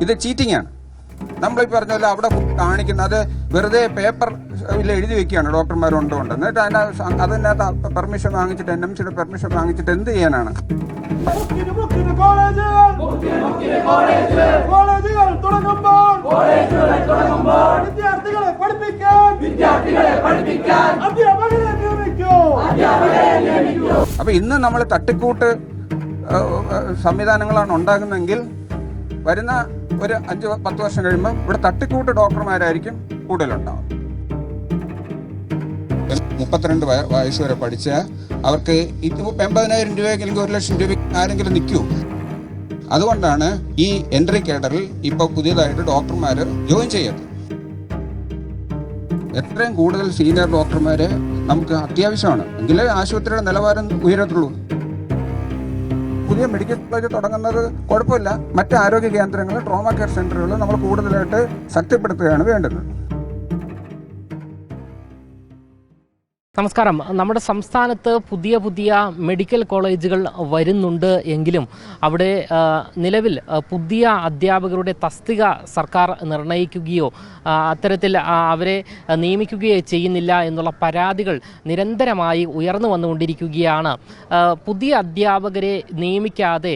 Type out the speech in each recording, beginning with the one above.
ഇത് ചീറ്റിംഗ് ആണ്. നമ്മൾ ഈ അവിടെ കാണിക്കുന്നത് അത് വെറുതെ പേപ്പർ എഴുതി വെക്കുകയാണ് ഡോക്ടർമാരുണ്ടോ ഉണ്ട് എന്നിട്ട് അതിനകത്ത് അതിനകത്ത് പെർമിഷൻ വാങ്ങിച്ചിട്ട് എൻ എം സിയുടെ പെർമിഷൻ വാങ്ങിച്ചിട്ട് എന്ത് ചെയ്യാനാണ്? അപ്പൊ ഇന്ന് നമ്മൾ തട്ടിക്കൂട്ട് സംവിധാനങ്ങളാണ് ഉണ്ടാകുന്നതെങ്കിൽ വരുന്ന ഒരു അഞ്ച് പത്ത് വർഷം കഴിയുമ്പോൾ ഇവിടെ തട്ടിക്കൂട്ട് ഡോക്ടർമാരായിരിക്കും കൂടുതലുണ്ടാവും മുപ്പത്തിരണ്ട് വയസ്സ് വരെ പഠിച്ച അവർക്ക് ഇപ്പം എൺപതിനായിരം രൂപയെങ്കിലും ഒരു ലക്ഷം രൂപ ആരെങ്കിലും നിൽക്കൂ. അതുകൊണ്ടാണ് ഈ എൻട്രി കേഡറിൽ ഇപ്പോൾ പുതിയതായിട്ട് ഡോക്ടർമാർ ജോയിൻ ചെയ്യുന്നത് എത്രയും കൂടുതൽ സീനിയർ ഡോക്ടർമാരെ നമുക്ക് അത്യാവശ്യമാണ്. എങ്കിലേ ആശുപത്രിയുടെ നിലവാരം ഉയരത്തുള്ളൂ. പുതിയ മെഡിക്കൽ കോളേജ് തുടങ്ങുന്നത് കുഴപ്പമില്ല. മറ്റ് ആരോഗ്യ കേന്ദ്രങ്ങൾ ട്രോമ കെയർ സെന്ററുകൾ നമ്മൾ കൂടുതലായിട്ട് ശക്തിപ്പെടുത്തുകയാണ് വേണ്ടത്. നമസ്കാരം. നമ്മുടെ സംസ്ഥാനത്ത് പുതിയ പുതിയ മെഡിക്കൽ കോളേജുകൾ വരുന്നുണ്ട് എങ്കിലും അവിടെ നിലവിൽ പുതിയ അധ്യാപകരുടെ തസ്തിക സർക്കാർ നിർണയിക്കുകയോ അത്തരത്തിൽ അവരെ നിയമിക്കുകയോ ചെയ്യുന്നില്ല എന്നുള്ള പരാതികൾ നിരന്തരമായി ഉയർന്നു വന്നുകൊണ്ടിരിക്കുകയാണ്. പുതിയ അധ്യാപകരെ നിയമിക്കാതെ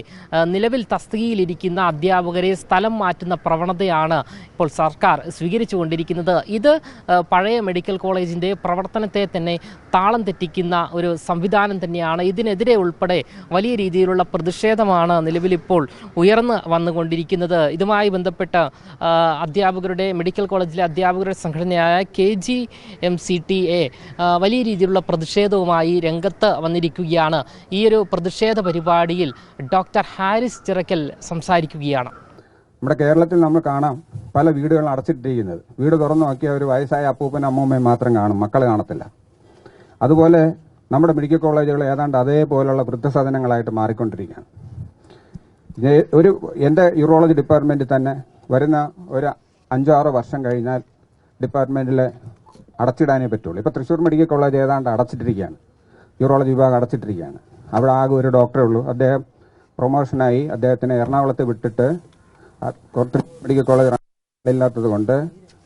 നിലവിൽ തസ്തികയിലിരിക്കുന്ന അധ്യാപകരെ സ്ഥലം മാറ്റുന്ന പ്രവണതയാണ് ഇപ്പോൾ സർക്കാർ സ്വീകരിച്ചുകൊണ്ടിരിക്കുന്നത്. ഇത് പഴയ മെഡിക്കൽ കോളേജിന്റെ പ്രവർത്തനത്തെ തന്നെ താളം തെറ്റിക്കുന്ന ഒരു സംവിധാനം തന്നെയാണ്. ഇതിനെതിരെ ഉൾപ്പെടെ വലിയ രീതിയിലുള്ള പ്രതിഷേധമാണ് നിലവിലിപ്പോൾ ഉയർന്നു വന്നുകൊണ്ടിരിക്കുന്നത്. ഇതുമായി ബന്ധപ്പെട്ട അധ്യാപകരുടെ മെഡിക്കൽ കോളേജിലെ അധ്യാപകരുടെ സംഘടനയായ K G M C T A വലിയ രീതിയിലുള്ള പ്രതിഷേധവുമായി രംഗത്ത് വന്നിരിക്കുകയാണ്. ഈ ഒരു പ്രതിഷേധ പരിപാടിയിൽ ഡോക്ടർ ഹാരിസ് ചിറക്കൽ സംസാരിക്കുകയാണ്. നമ്മുടെ കേരളത്തിൽ നമ്മൾ കാണാം പല വീടുകളും അടച്ചിട്ടിരിക്കുന്നത്. വീട് തുറന്നു നോക്കിയ ഒരു വയസ്സായ അപ്പൂപ്പൻ അമ്മൂമ്മയും മാത്രം കാണും. മക്കൾ കാണത്തില്ല. അതുപോലെ നമ്മുടെ മെഡിക്കൽ കോളേജുകൾ ഏതാണ്ട് അതേപോലുള്ള വൃദ്ധസദനങ്ങളായിട്ട് മാറിക്കൊണ്ടിരിക്കുകയാണ്. ഒരു എന്റെ യൂറോളജി ഡിപ്പാർട്ട്മെന്റിൽ തന്നെ വരുന്ന ഒരു അഞ്ചോ ആറോ വർഷം കഴിഞ്ഞാൽ ഡിപ്പാർട്ട്മെന്റിൽ അടച്ചിടാനേ പറ്റുള്ളൂ. ഇപ്പോൾ തൃശ്ശൂർ മെഡിക്കൽ കോളേജ് ഏതാണ്ട് അടച്ചിട്ടിരിക്കുകയാണ്. യൂറോളജി വിഭാഗം അടച്ചിട്ടിരിക്കുകയാണ്. അവിടെ ആകെ ഒരു ഡോക്ടറേ ഉള്ളൂ. അദ്ദേഹം പ്രൊമോഷനായി അദ്ദേഹത്തിന് എറണാകുളത്ത് വിട്ടിട്ട് മെഡിക്കൽ കോളേജ് ഇല്ലാത്തത് കൊണ്ട്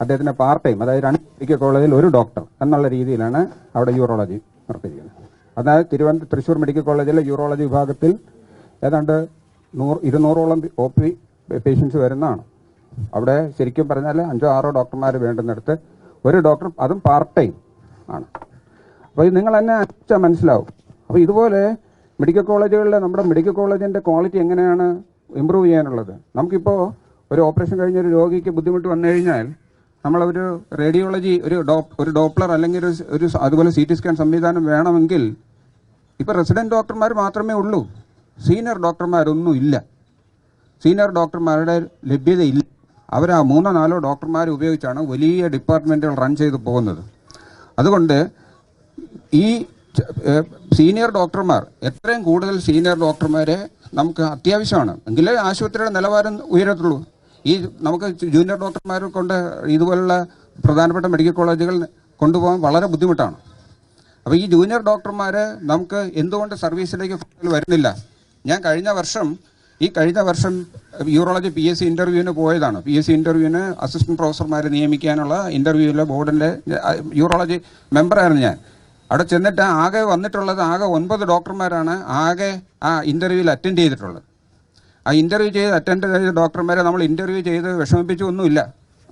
അദ്ദേഹത്തിന് പാർട്ട് ടൈം അതായത് രണ്ട് മെഡിക്കൽ കോളേജിൽ ഒരു ഡോക്ടർ എന്നുള്ള രീതിയിലാണ് അവിടെ യൂറോളജി നടത്തിയിരിക്കുന്നത്. അതായത് തിരുവനന്തപുരം തൃശ്ശൂർ മെഡിക്കൽ കോളേജിലെ യൂറോളജി വിഭാഗത്തിൽ ഏതാണ്ട് നൂറ് ഇരുന്നൂറോളം ഒ പി പേഷ്യൻസ് വരുന്നതാണ്. അവിടെ ശരിക്കും പറഞ്ഞാൽ അഞ്ചോ ആറോ ഡോക്ടർമാർ വേണ്ടുന്നിടത്ത് ഒരു ഡോക്ടർ അതും പാർട്ട് ടൈം ആണ്. അപ്പോൾ ഇത് നിങ്ങൾ തന്നെ അയച്ചാൽ മനസ്സിലാവും. അപ്പോൾ ഇതുപോലെ മെഡിക്കൽ കോളേജുകളിൽ നമ്മുടെ മെഡിക്കൽ കോളേജിന്റെ ക്വാളിറ്റി എങ്ങനെയാണ് ഇമ്പ്രൂവ് ചെയ്യാനുള്ളത്? നമുക്കിപ്പോൾ ഒരു ഓപ്പറേഷൻ കഴിഞ്ഞ ഒരു രോഗിക്ക് ബുദ്ധിമുട്ട് വന്നു കഴിഞ്ഞാൽ നമ്മളൊരു റേഡിയോളജി ഒരു ഒരു ഡോപ്ലർ അല്ലെങ്കിൽ ഒരു അതുപോലെ സി ടി സ്കാൻ സംവിധാനം വേണമെങ്കിൽ ഇപ്പോൾ റെസിഡന്റ് ഡോക്ടർമാർ മാത്രമേ ഉള്ളൂ. സീനിയർ ഡോക്ടർമാരൊന്നും ഇല്ല. സീനിയർ ഡോക്ടർമാരുടെ ലഭ്യതയില്ല അവർ ആ മൂന്നോ നാലോ ഡോക്ടർമാരെ ഉപയോഗിച്ചാണ് വലിയ ഡിപ്പാർട്ട്മെന്റുകൾ റൺ ചെയ്ത് പോകുന്നത്. അതുകൊണ്ട് ഈ സീനിയർ ഡോക്ടർമാർ എത്രയും കൂടുതൽ സീനിയർ ഡോക്ടർമാരെ നമുക്ക് അത്യാവശ്യമാണ്. എങ്കിലേ ആശുപത്രിയുടെ നിലവാരം ഉയരത്തുള്ളൂ. ഈ നമുക്ക് ജൂനിയർ ഡോക്ടർമാരെ കൊണ്ട് ഇതുപോലുള്ള പ്രധാനപ്പെട്ട മെഡിക്കൽ കോളേജുകൾ കൊണ്ടുപോകാൻ വളരെ ബുദ്ധിമുട്ടാണ്. അപ്പോൾ ഈ ജൂനിയർ ഡോക്ടർമാർ നമുക്ക് എന്തുകൊണ്ട് സർവീസിലേക്ക് വരുന്നില്ല? ഞാൻ കഴിഞ്ഞ വർഷം ഈ കഴിഞ്ഞ വർഷം യൂറോളജി പി എസ് സി ഇന്റർവ്യൂവിന് പോയതാണ്. പി എസ് സി ഇന്റർവ്യൂവിന് അസിസ്റ്റന്റ് പ്രൊഫസർമാരെ നിയമിക്കാനുള്ള ഇന്റർവ്യൂവിലെ ബോർഡിന്റെ യൂറോളജി മെമ്പറായിരുന്നു ഞാൻ. അവിടെ ചെന്നിട്ട് ആകെ വന്നിട്ടുള്ളത് ആകെ ഒൻപത് ഡോക്ടർമാരാണ് ആകെ ആ ഇന്റർവ്യൂവിൽ അറ്റൻഡ് ചെയ്തിട്ടുള്ളത്. ആ ഇന്റർവ്യൂ ചെയ്ത് അറ്റൻഡ് ചെയ്ത ഡോക്ടർമാരെ നമ്മൾ ഇന്റർവ്യൂ ചെയ്ത് വിഷമിപ്പിച്ചൊന്നുമില്ല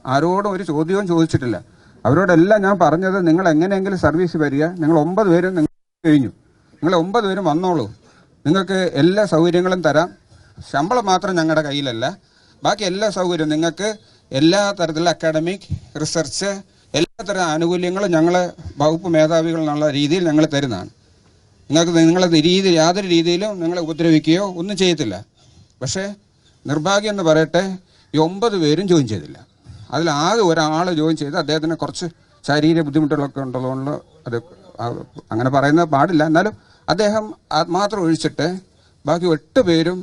ആരോടും ഒരു ചോദ്യവും ചോദിച്ചിട്ടില്ല. അവരോടെല്ലാം ഞാൻ പറഞ്ഞത് നിങ്ങൾ എങ്ങനെയെങ്കിലും സർവീസ് വരിക. നിങ്ങൾ ഒമ്പത് പേരും നിങ്ങൾ കഴിഞ്ഞു. നിങ്ങൾ ഒമ്പത് പേരും വന്നോളൂ. നിങ്ങൾക്ക് എല്ലാ സൗകര്യങ്ങളും തരാം. ശമ്പളം മാത്രം ഞങ്ങളുടെ കയ്യിലല്ല. ബാക്കി എല്ലാ സൗകര്യവും നിങ്ങൾക്ക് എല്ലാ തരത്തിലുള്ള അക്കാഡമിക് റിസർച്ച് എല്ലാ തരം ആനുകൂല്യങ്ങളും ഞങ്ങൾ വകുപ്പ് മേധാവികൾ എന്നുള്ള രീതിയിൽ ഞങ്ങൾ തരുന്നതാണ്. നിങ്ങൾക്ക് നിങ്ങളെ രീതി യാതൊരു രീതിയിലും നിങ്ങളെ ഉപദ്രവിക്കുകയോ ഒന്നും ചെയ്യത്തില്ല. പക്ഷേ നിർഭാഗ്യം എന്ന് പറയട്ടെ ഈ ഒമ്പത് പേരും ജോയിൻ ചെയ്തില്ല. അതിൽ ആകെ ഒരാൾ ജോയിൻ ചെയ്ത് അദ്ദേഹത്തിന് കുറച്ച് ശാരീരിക ബുദ്ധിമുട്ടുകളൊക്കെ ഉണ്ടല്ലോ അത് അങ്ങനെ പറയുന്നത് പാടില്ല. എന്നാലും അദ്ദേഹം മാത്രം ഒഴിച്ചിട്ട് ബാക്കി എട്ട് പേരും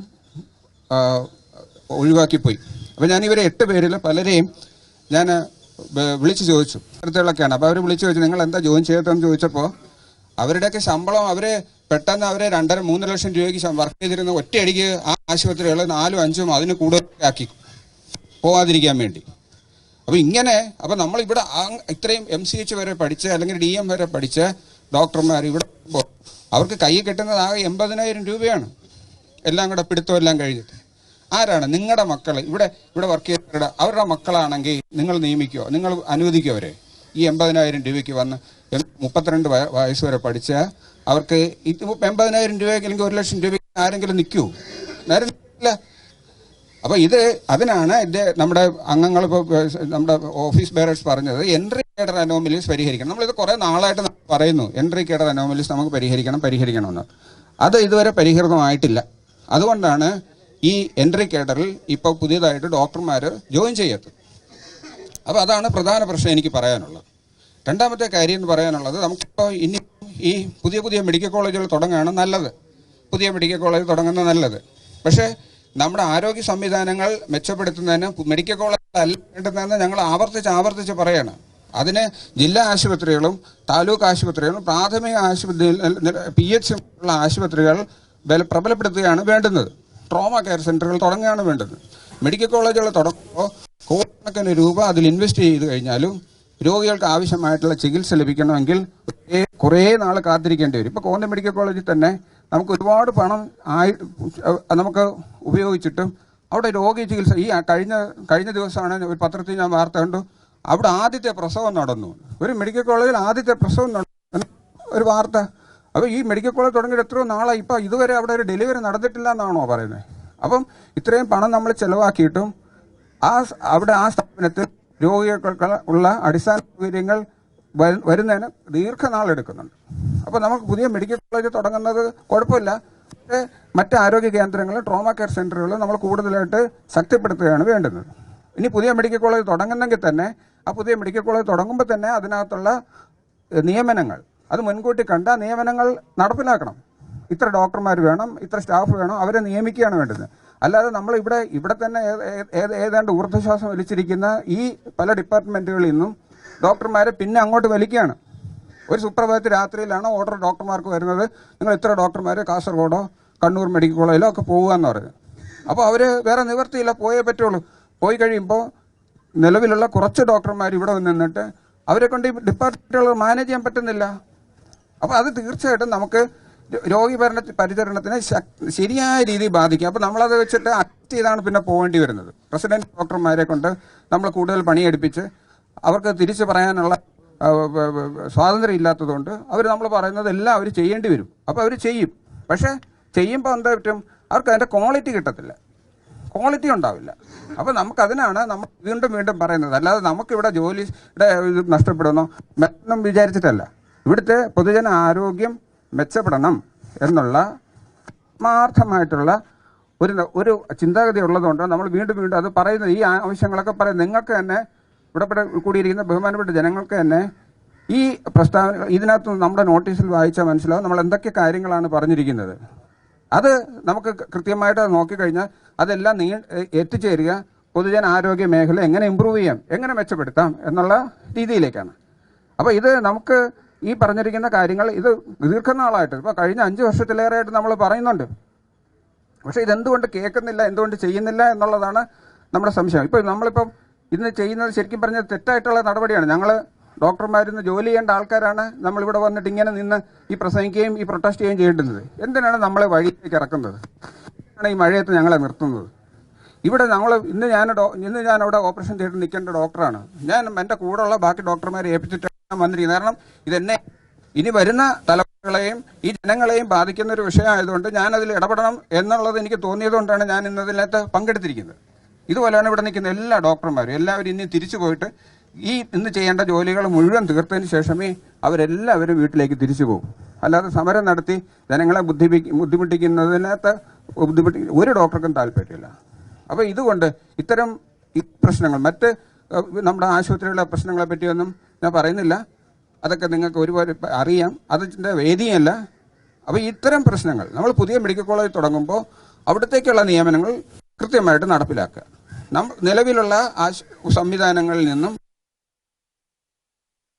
ഒഴിവാക്കിപ്പോയി. അപ്പോൾ ഞാൻ ഇവരെ എട്ട് പേരിൽ പലരെയും ഞാൻ വിളിച്ചു ചോദിച്ചു. അടുത്തുകളൊക്കെയാണ് അപ്പോൾ അവർ വിളിച്ചു ചോദിച്ചു നിങ്ങൾ എന്താ ജോയിൻ ചെയ്തതെന്ന് ചോദിച്ചപ്പോൾ അവരുടെയൊക്കെ ശമ്പളം അവരെ പെട്ടെന്ന് അവരെ രണ്ടര മൂന്ന് ലക്ഷം രൂപയ്ക്ക് വർക്ക് ചെയ്തിരുന്ന ഒറ്റയടിക്ക് ആ ആശുപത്രികൾ നാലും അഞ്ചും അതിന് കൂടുതലാക്കി പോവാതിരിക്കാൻ വേണ്ടി. അപ്പോൾ ഇങ്ങനെ അപ്പോൾ നമ്മളിവിടെ ഇത്രയും എം സി എച്ച് വരെ പഠിച്ച അല്ലെങ്കിൽ ഡി എം വരെ പഠിച്ച ഡോക്ടർമാർ ഇവിടെ അവർക്ക് കൈ കിട്ടുന്നത് ആകെ എൺപതിനായിരം രൂപയാണ്. എല്ലാം കൂടെ പിടുത്തം എല്ലാം കഴിഞ്ഞിട്ട്. ആരാണ്? നിങ്ങളുടെ മക്കൾ ഇവിടെ ഇവിടെ വർക്ക് ചെയ്തവരുടെ അവരുടെ മക്കളാണെങ്കിൽ നിങ്ങൾ നിയമിക്കുമോ നിങ്ങൾ അനുവദിക്കുമോ അവരെ? ഈ എൺപതിനായിരം രൂപയ്ക്ക് വന്ന് മുപ്പത്തിരണ്ട് വയ- വയസ്സ് വരെ പഠിച്ച അവർക്ക് എൺപതിനായിരം രൂപയ്ക്ക് അല്ലെങ്കിൽ ഒരു ലക്ഷം രൂപയ്ക്ക് ആരെങ്കിലും നിൽക്കുമോ നേരെ അപ്പോൾ അപ്പൊ ഇത് അതിനാണ് ഇത് നമ്മുടെ അംഗങ്ങൾ ഇപ്പോൾ നമ്മുടെ ഓഫീസ് ബെയറേഴ്സ് പറഞ്ഞത് എൻട്രി കേഡർ അനോമലീസ് പരിഹരിക്കണം. നമ്മളിത് കുറേ നാളായിട്ട് പറയുന്നു. എൻട്രി കേഡർ അനോമലീസ് നമുക്ക് പരിഹരിക്കണം പരിഹരിക്കണമെന്ന്. അത് ഇതുവരെ പരിഹൃതമായിട്ടില്ല. അതുകൊണ്ടാണ് ഈ എൻട്രി കേഡറിൽ ഇപ്പോൾ പുതിയതായിട്ട് ഡോക്ടർമാർ ജോയിൻ ചെയ്യത്ത് അപ്പോൾ അതാണ് പ്രധാന പ്രശ്നം എനിക്ക് പറയാനുള്ളത്. രണ്ടാമത്തെ കാര്യം എന്ന് പറയാനുള്ളത് നമുക്കിപ്പോൾ ഇനി ഈ പുതിയ പുതിയ മെഡിക്കൽ കോളേജുകൾ തുടങ്ങുകയാണ് നല്ലത്. പുതിയ മെഡിക്കൽ കോളേജ് തുടങ്ങുന്നത് നല്ലത്. പക്ഷേ നമ്മുടെ ആരോഗ്യ സംവിധാനങ്ങൾ മെച്ചപ്പെടുത്തുന്നതിന് മെഡിക്കൽ കോളേജ് അല്ല വേണ്ടതെന്ന് ഞങ്ങൾ ആവർത്തിച്ച് ആവർത്തിച്ച് പറയാണ്. അതിന് ജില്ലാ ആശുപത്രികളും താലൂക്ക് ആശുപത്രികളും പ്രാഥമിക ആശുപത്രി പി എച്ച് ഉള്ള ആശുപത്രികൾ ബല പ്രബലപ്പെടുത്തുകയാണ് വേണ്ടുന്നത്. ട്രോമ കെയർ സെന്ററുകൾ തുടങ്ങുകയാണ് വേണ്ടത് മെഡിക്കൽ കോളേജുകൾ തുടങ്ങുമ്പോൾ കോടിക്കണക്കിന് രൂപ അതിൽ ഇൻവെസ്റ്റ് ചെയ്ത് കഴിഞ്ഞാലും രോഗികൾക്ക് ആവശ്യമായിട്ടുള്ള ചികിത്സ ലഭിക്കണമെങ്കിൽ കുറേ നാൾ കാത്തിരിക്കേണ്ടി വരും. ഇപ്പോൾ കോന്നി മെഡിക്കൽ കോളേജിൽ തന്നെ നമുക്ക് ഒരുപാട് പണം ആയി നമുക്ക് ഉപയോഗിച്ചിട്ടും അവിടെ രോഗി ചികിത്സ ഈ കഴിഞ്ഞ കഴിഞ്ഞ ദിവസമാണ് ഒരു പത്രത്തിൽ ഞാൻ വാർത്ത കണ്ടു. അവിടെ ആദ്യത്തെ പ്രസവം നടന്നു. ഒരു മെഡിക്കൽ കോളേജിൽ ആദ്യത്തെ പ്രസവം നടന്നു. ഒരു വാർത്ത. അപ്പോൾ ഈ മെഡിക്കൽ കോളേജ് തുടങ്ങിയിട്ട് എത്രയോ നാളായി. ഇപ്പോൾ ഇതുവരെ അവിടെ ഒരു ഡെലിവറി നടന്നിട്ടില്ല എന്നാണോ പറയുന്നത് അപ്പം ഇത്രയും പണം നമ്മൾ ചിലവാക്കിയിട്ടും ആ അവിടെ ആ സ്ഥാപനത്തിൽ രോഗികൾക്ക് ഉള്ള അടിസ്ഥാന സൗകര്യങ്ങൾ വരുന്നതിന് ദീർഘനാൾ എടുക്കുന്നുണ്ട്. അപ്പോൾ നമുക്ക് പുതിയ മെഡിക്കൽ കോളേജ് തുടങ്ങുന്നത് കുഴപ്പമില്ല. പക്ഷേ മറ്റ് ആരോഗ്യ കേന്ദ്രങ്ങളും ട്രോമ കെയർ സെന്ററുകളും നമ്മൾ കൂടുതലായിട്ട് ശക്തിപ്പെടുത്തുകയാണ് വേണ്ടത് ഇനി പുതിയ മെഡിക്കൽ കോളേജ് തുടങ്ങുന്നെങ്കിൽ തന്നെ ആ പുതിയ മെഡിക്കൽ കോളേജ് തുടങ്ങുമ്പോൾ തന്നെ അതിനകത്തുള്ള നിയമനങ്ങൾ അത് മുൻകൂട്ടി കണ്ട് നിയമനങ്ങൾ നടപ്പിലാക്കണം. ഇത്ര ഡോക്ടർമാർ വേണം ഇത്ര സ്റ്റാഫ് വേണം അവരെ നിയമിക്കുകയാണ് വേണ്ടത് അല്ലാതെ നമ്മൾ ഇവിടെ ഇവിടെ തന്നെ ഏതാണ്ട് ഊർദ്ധശ്വാസം വലിച്ചിരിക്കുന്ന ഈ പല ഡിപ്പാർട്ട്മെന്റുകളിൽ നിന്നും ഡോക്ടർമാരെ പിന്നെ അങ്ങോട്ട് വലിക്കുകയാണ്. ഒരു സുപ്രഭാതത്തിൽ രാത്രിയിലാണ് ഓർഡർ ഡോക്ടർമാർക്ക് വരുന്നത്. നിങ്ങൾ ഇത്ര ഡോക്ടർമാർ കാസർഗോഡോ കണ്ണൂർ മെഡിക്കൽ കോളേജിലോ ഒക്കെ പോകുക എന്ന് പറയുന്നത് അപ്പോൾ അവർ വേറെ നിവർത്തിയില്ല പോയേ പറ്റുള്ളൂ. പോയി കഴിയുമ്പോൾ നിലവിലുള്ള കുറച്ച് ഡോക്ടർമാർ ഇവിടെ നിന്നിട്ട് അവരെ കൊണ്ട് ഈ ഡിപ്പാർട്ട്മെന്റുകൾ മാനേജ് ചെയ്യാൻ പറ്റുന്നില്ല. അപ്പോൾ അത് തീർച്ചയായിട്ടും നമുക്ക് രോഗി ഭരണ പരിചരണത്തിനെ ശരിയായ രീതിയിൽ ബാധിക്കും. അപ്പോൾ നമ്മളത് വെച്ചിട്ട് അറ്റ് ചെയ്താണ് പിന്നെ പോകേണ്ടി വരുന്നത്. പ്രസിഡന്റ് ഡോക്ടർമാരെ കൊണ്ട് നമ്മൾ കൂടുതൽ പണിയെടുപ്പിച്ച് അവർക്ക് തിരിച്ചു പറയാനുള്ള സ്വാതന്ത്ര്യം ഇല്ലാത്തതുകൊണ്ട് അവർ നമ്മൾ പറയുന്നത് എല്ലാം അവർ ചെയ്യേണ്ടി വരും. അപ്പോൾ അവർ ചെയ്യും. പക്ഷേ ചെയ്യുമ്പോൾ എന്താ പറ്റും? അവർക്ക് അതിന്റെ ക്വാളിറ്റി കിട്ടത്തില്ല. ക്വാളിറ്റി ഉണ്ടാവില്ല. അപ്പോൾ നമുക്കതിനാണ് നമ്മൾ വീണ്ടും വീണ്ടും പറയുന്നത്. അല്ലാതെ നമുക്കിവിടെ ജോലിയുടെ ഇത് നഷ്ടപ്പെടുന്നോ? എന്നും വിചാരിച്ചിട്ടല്ല. ഇവിടുത്തെ പൊതുജന ആരോഗ്യം മെച്ചപ്പെടണം എന്നുള്ള ആത്മാർത്ഥമായിട്ടുള്ള ഒരു ഒരു ചിന്താഗതി ഉള്ളതുകൊണ്ട് നമ്മൾ വീണ്ടും വീണ്ടും അത് പറയുന്നത് ഈ ആവശ്യങ്ങളൊക്കെ പറയുന്നത് നിങ്ങൾക്ക് തന്നെ ഇവിടെ കൂടിയിരിക്കുന്ന ബഹുമാനപ്പെട്ട ജനങ്ങൾക്ക് തന്നെ ഈ പ്രസ്താവന ഇതിനകത്ത് നമ്മുടെ നോട്ടീസിൽ വായിച്ചാൽ മനസ്സിലാവും നമ്മൾ എന്തൊക്കെ കാര്യങ്ങളാണ് പറഞ്ഞിരിക്കുന്നത്. അത് നമുക്ക് കൃത്യമായിട്ട് നോക്കിക്കഴിഞ്ഞാൽ അതെല്ലാം നീ എത്തിച്ചേരുക. പൊതുജന ആരോഗ്യ മേഖല എങ്ങനെ ഇമ്പ്രൂവ് ചെയ്യാം എങ്ങനെ മെച്ചപ്പെടുത്താം എന്നുള്ള രീതിയിലേക്കാണ്. അപ്പോൾ ഇത് നമുക്ക് ഈ പറഞ്ഞിരിക്കുന്ന കാര്യങ്ങൾ ഇത് ദീർഘനാളായിട്ട് ഇപ്പോൾ കഴിഞ്ഞ അഞ്ച് വർഷത്തിലേറെയായിട്ട് നമ്മൾ പറയുന്നുണ്ട്. പക്ഷേ ഇതെന്തുകൊണ്ട് കേൾക്കുന്നില്ല എന്തുകൊണ്ട് ചെയ്യുന്നില്ല എന്നുള്ളതാണ് നമ്മുടെ സംശയം. ഇപ്പോൾ നമ്മളിപ്പം ഇന്ന് ചെയ്യുന്നത് ശരിക്കും പറഞ്ഞാൽ തെറ്റായിട്ടുള്ള നടപടിയാണ്. ഞങ്ങൾ ഡോക്ടർമാരിന്ന് ജോലി ചെയ്യേണ്ട ആൾക്കാരാണ് നമ്മളിവിടെ വന്നിട്ട് ഇങ്ങനെ നിന്ന് ഈ പ്രസംഗിക്കുകയും ഈ പ്രൊട്ടസ്റ്റ് ചെയ്യുകയും ചെയ്യേണ്ടുന്നത് എന്തിനാണ് നമ്മളെ വഴിയിലേക്ക് ഇറക്കുന്നത്? ആണ് ഈ മഴയത്ത് ഞങ്ങളെ നിർത്തുന്നത്? ഇവിടെ ഞങ്ങൾ ഇന്ന് ഞാൻ ഇന്ന് ഞാൻ അവിടെ ഓപ്പറേഷൻ തിയേറ്ററിൽ നിൽക്കേണ്ട ഡോക്ടറാണ്. ഞാൻ എന്റെ കൂടെയുള്ള ബാക്കി ഡോക്ടർമാരെ ഏൽപ്പിച്ചിട്ടാണ് വന്നിരിക്കുന്നത് കാരണം ഇതെന്നെ ഇനി വരുന്ന തലമുറകളെയും ഈ ജനങ്ങളെയും ബാധിക്കുന്ന ഒരു വിഷയമായതുകൊണ്ട് ഞാനതിൽ ഇടപെടണം എന്നുള്ളത് എനിക്ക് തോന്നിയതുകൊണ്ടാണ് ഞാൻ ഇന്നതിനകത്ത് പങ്കെടുത്തിരിക്കുന്നത്. ഇതുപോലെയാണ് ഇവിടെ നിൽക്കുന്ന എല്ലാ ഡോക്ടർമാരും. എല്ലാവരും ഇനി തിരിച്ചു പോയിട്ട് ഈ ഇന്ന് ചെയ്യേണ്ട ജോലികൾ മുഴുവൻ തീർത്തതിന് ശേഷമേ അവരെല്ലാവരും വീട്ടിലേക്ക് തിരിച്ചു പോകും. അല്ലാതെ സമരം നടത്തി ജനങ്ങളെ ബുദ്ധിപി ബുദ്ധിമുട്ടിക്കുന്നതിനകത്ത് ബുദ്ധിമുട്ടി ഒരു ഡോക്ടർക്കും താല്പര്യമില്ല. അപ്പോൾ ഇതുകൊണ്ട് ഇത്തരം പ്രശ്നങ്ങൾ മറ്റ് നമ്മുടെ ആശുപത്രിയിലെ പ്രശ്നങ്ങളെ പറ്റിയൊന്നും ഞാൻ പറയുന്നില്ല. അതൊക്കെ നിങ്ങൾക്ക് ഒരുപാട് അറിയാം. അതിന്റെ വേദിയല്ല. അപ്പോൾ ഇത്തരം പ്രശ്നങ്ങൾ നമ്മൾ പുതിയ മെഡിക്കൽ കോളേജ് തുടങ്ങുമ്പോൾ അവിടത്തേക്കുള്ള നിയമനങ്ങൾ കൃത്യമായിട്ട് നടപ്പിലാക്കുക. നിലവിലുള്ള ആ സംവിധാനങ്ങളിൽ നിന്നും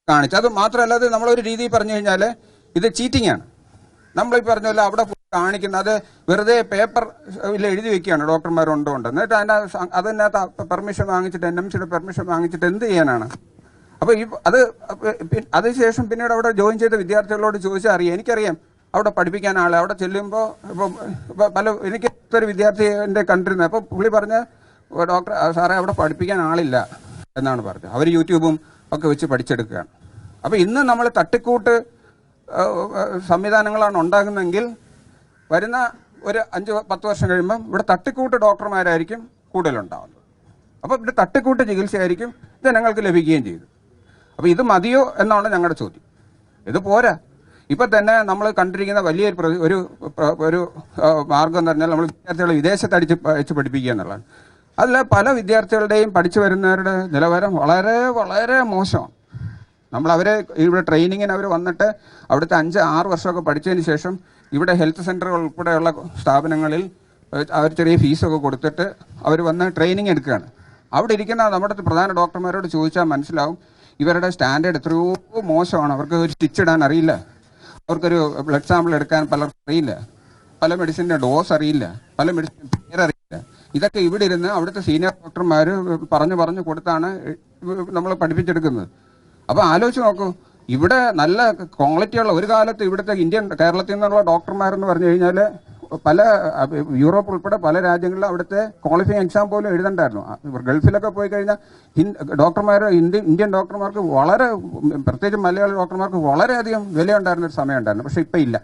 കാണിച്ചു. അത് മാത്രമല്ല അത് നമ്മളൊരു രീതി പറഞ്ഞു കഴിഞ്ഞാൽ ഇത് ചീറ്റിംഗ് ആണ് നമ്മൾ ഈ പറഞ്ഞ അവിടെ കാണിക്കുന്നത് അത് വെറുതെ പേപ്പർ എഴുതി വെക്കുകയാണ് ഡോക്ടർമാരുണ്ടോ ഉണ്ട് എന്നിട്ട് അതിന്റെ അതിനകത്ത് പെർമിഷൻ വാങ്ങിച്ചിട്ട് എൻ എം സിയുടെ പെർമിഷൻ വാങ്ങിച്ചിട്ട് എന്ത് ചെയ്യാനാണ്? അപ്പോൾ ഈ അത് അതിനുശേഷം പിന്നീട് അവിടെ ജോയിൻ ചെയ്ത വിദ്യാർത്ഥികളോട് ചോദിച്ചാൽ അറിയാം. എനിക്കറിയാം അവിടെ പഠിപ്പിക്കാൻ ആളെ. അവിടെ ചെല്ലുമ്പോൾ ഇപ്പം പല എനിക്ക് ഒരു വിദ്യാർത്ഥി എന്റെ കണ്ടിരുന്നത് അപ്പോൾ പുള്ളി പറഞ്ഞ ഡോക്ടർ സാറേ അവിടെ പഠിപ്പിക്കാൻ ആളില്ല എന്നാണ് പറഞ്ഞത്. അവർ യൂട്യൂബും ഒക്കെ വെച്ച് പഠിച്ചെടുക്കുകയാണ്. അപ്പോൾ ഇന്ന് നമ്മൾ തട്ടിക്കൂട്ട് സംവിധാനങ്ങളാണ് ഉണ്ടാകുന്നതെങ്കിൽ വരുന്ന ഒരു അഞ്ച് പത്ത് വർഷം കഴിയുമ്പം ഇവിടെ തട്ടിക്കൂട്ട് ഡോക്ടർമാരായിരിക്കും കൂടുതലുണ്ടാവുന്നത്. അപ്പോൾ ഇവിടെ തട്ടിക്കൂട്ട് ചികിത്സയായിരിക്കും ജനങ്ങൾക്ക് ലഭിക്കുകയും ചെയ്തു. അപ്പോൾ ഇത് മതിയോ എന്നാണ് ഞങ്ങളുടെ ചോദ്യം. ഇത് പോരാ. ഇപ്പം തന്നെ നമ്മൾ കണ്ടിരിക്കുന്ന വലിയൊരു ഒരു ഒരു മാർഗം എന്ന് പറഞ്ഞാൽ നമ്മൾ വിദ്യാർത്ഥികളെ വിദേശത്ത് അടിച്ച് അയച്ച് പഠിപ്പിക്കുക എന്നുള്ളതാണ്. അതിൽ പല വിദ്യാർത്ഥികളുടെയും പഠിച്ചു വരുന്നവരുടെ നിലവാരം വളരെ വളരെ മോശമാണ്. നമ്മൾ അവരെ ഇവിടെ ട്രെയിനിങ്ങിന് അവർ വന്നിട്ട് അവിടുത്തെ അഞ്ച് ആറ് വർഷമൊക്കെ പഠിച്ചതിന് ശേഷം ഇവിടെ ഹെൽത്ത് സെന്ററുകൾ ഉൾപ്പെടെയുള്ള സ്ഥാപനങ്ങളിൽ അവർ ചെറിയ ഫീസൊക്കെ കൊടുത്തിട്ട് അവർ വന്ന് ട്രെയിനിങ് എടുക്കുകയാണ്. അവിടെ ഇരിക്കുന്ന നമ്മുടെ പ്രധാന ഡോക്ടർമാരോട് ചോദിച്ചാൽ മനസ്സിലാവും ഇവരുടെ സ്റ്റാൻഡേർഡ് എത്രയോ മോശമാണ്. അവർക്ക് ഒരു സ്റ്റിച്ച് ഇടാൻ അറിയില്ല. അവർക്കൊരു ബ്ലഡ് സാമ്പിൾ എടുക്കാൻ പലർക്കും അറിയില്ല. പല മെഡിസിന്റെ ഡോസ് അറിയില്ല. പല മെഡിസിന്റെ പേരറിയില്ല. ഇതൊക്കെ ഇവിടെ ഇരുന്ന് അവിടുത്തെ സീനിയർ ഡോക്ടർമാർ പറഞ്ഞു പറഞ്ഞു കൊടുത്താണ് നമ്മൾ പഠിപ്പിച്ചെടുക്കുന്നത്. അപ്പോൾ ആലോചിച്ച് നോക്കൂ ഇവിടെ നല്ല ക്വാളിറ്റിയുള്ള ഒരു കാലത്ത് ഇവിടുത്തെ ഇന്ത്യൻ കേരളത്തിൽ നിന്നുള്ള ഡോക്ടർമാരെന്ന് പറഞ്ഞു കഴിഞ്ഞാൽ പല യൂറോപ്പ് ഉൾപ്പെടെ പല രാജ്യങ്ങളിലും അവിടുത്തെ ക്വാളിഫൈ എക്സാം പോലും എഴുതണ്ടായിരുന്നു. ഗൾഫിലൊക്കെ പോയി കഴിഞ്ഞാൽ ഡോക്ടർമാർ ഇന്ത്യൻ ഡോക്ടർമാർക്ക് വളരെ പ്രത്യേകിച്ച് മലയാളി ഡോക്ടർമാർക്ക് വളരെയധികം വിലയുണ്ടായിരുന്ന ഒരു സമയം ഉണ്ടായിരുന്നു പക്ഷെ ഇപ്പം ഇല്ല.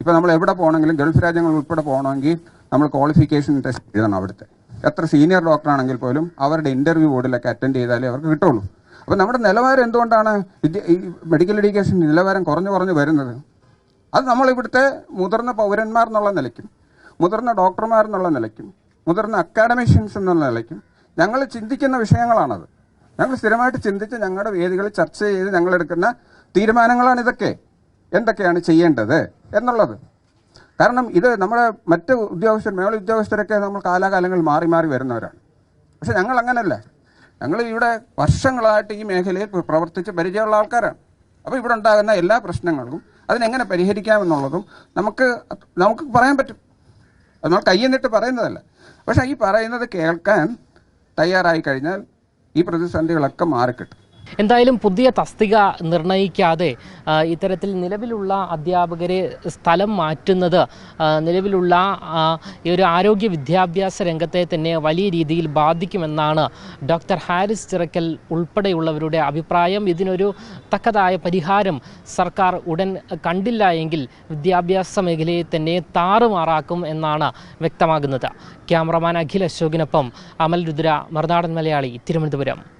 ഇപ്പം നമ്മൾ എവിടെ പോകണമെങ്കിലും ഗൾഫ് രാജ്യങ്ങൾ ഉൾപ്പെടെ പോകണമെങ്കിൽ നമ്മൾ ക്വാളിഫിക്കേഷൻ ടെസ്റ്റ് എഴുതണം അവിടുത്തെ. എത്ര സീനിയർ ഡോക്ടറാണെങ്കിൽ പോലും അവരുടെ ഇന്റർവ്യൂ ബോർഡിലൊക്കെ അറ്റൻഡ് ചെയ്താലേ അവർക്ക് കിട്ടുള്ളൂ. അപ്പോൾ നമ്മുടെ നിലവാരം എന്തുകൊണ്ടാണ് വിദ്യ ഈ മെഡിക്കൽ എഡ്യൂക്കേഷൻ നിലവാരം കുറഞ്ഞു കുറഞ്ഞു വരുന്നത്? അത് നമ്മളിവിടുത്തെ മുതിർന്ന പൗരന്മാർ എന്നുള്ള നിലയ്ക്കും മുതിർന്ന ഡോക്ടർമാർ എന്നുള്ള നിലയ്ക്കും മുതിർന്ന അക്കാഡമിഷ്യൻസ് എന്നുള്ള നിലയ്ക്കും ഞങ്ങൾ ചിന്തിക്കുന്ന വിഷയങ്ങളാണത്. ഞങ്ങൾ സ്ഥിരമായിട്ട് ചിന്തിച്ച് ഞങ്ങളുടെ വേദികളിൽ ചർച്ച ചെയ്ത് ഞങ്ങളെടുക്കുന്ന തീരുമാനങ്ങളാണ് ഇതൊക്കെ. എന്തൊക്കെയാണ് ചെയ്യേണ്ടത് എന്നുള്ളത്. കാരണം ഇത് നമ്മുടെ മറ്റ് ഉദ്യോഗസ്ഥർ മേള ഉദ്യോഗസ്ഥരൊക്കെ നമ്മൾ കാലാകാലങ്ങളിൽ മാറി മാറി വരുന്നവരാണ്. പക്ഷെ ഞങ്ങൾ അങ്ങനല്ല. ഞങ്ങൾ ഇവിടെ വർഷങ്ങളായിട്ട് ഈ മേഖലയിൽ പ്ര- പ്രവർത്തിച്ച് പരിചയമുള്ള ആൾക്കാരാണ്. അപ്പോൾ ഇവിടെ ഉണ്ടാകുന്ന എല്ലാ പ്രശ്നങ്ങൾക്കും അതിനെങ്ങനെ പരിഹരിക്കാമെന്നുള്ളതും നമുക്ക് നമുക്ക് പറയാൻ പറ്റും. അത് നമ്മൾ കയ്യെന്നിട്ട് പറയുന്നതല്ല. പക്ഷേ ഈ പറയുന്നത് കേൾക്കാൻ തയ്യാറായി കഴിഞ്ഞാൽ ഈ പ്രതിസന്ധികളൊക്കെ മാറിക്കിട്ടും. എന്തായാലും പുതിയ തസ്തിക നിർണയിക്കാതെ ആ, ഇത്തരത്തിൽ നിലവിലുള്ള അധ്യാപകരെ സ്ഥലം മാറ്റുന്നത് നിലവിലുള്ള ഈ ഒരു ആരോഗ്യ വിദ്യാഭ്യാസ രംഗത്തെ തന്നെ വലിയ രീതിയിൽ ബാധിക്കുമെന്നാണ് ഡോക്ടർ ഹാരിസ് ചിറക്കൽ ഉൾപ്പെടെയുള്ളവരുടെ അഭിപ്രായം. ഇതിനൊരു തക്കതായ പരിഹാരം സർക്കാർ ഉടൻ കണ്ടില്ല എങ്കിൽ വിദ്യാഭ്യാസ മേഖലയെ തന്നെ താറുമാറാക്കും എന്നാണ് വ്യക്തമാകുന്നത്. ക്യാമറമാൻ അഖിൽ അശോകിനൊപ്പം അമൽ രുദ്ര മറുനാടൻ മലയാളി തിരുവനന്തപുരം.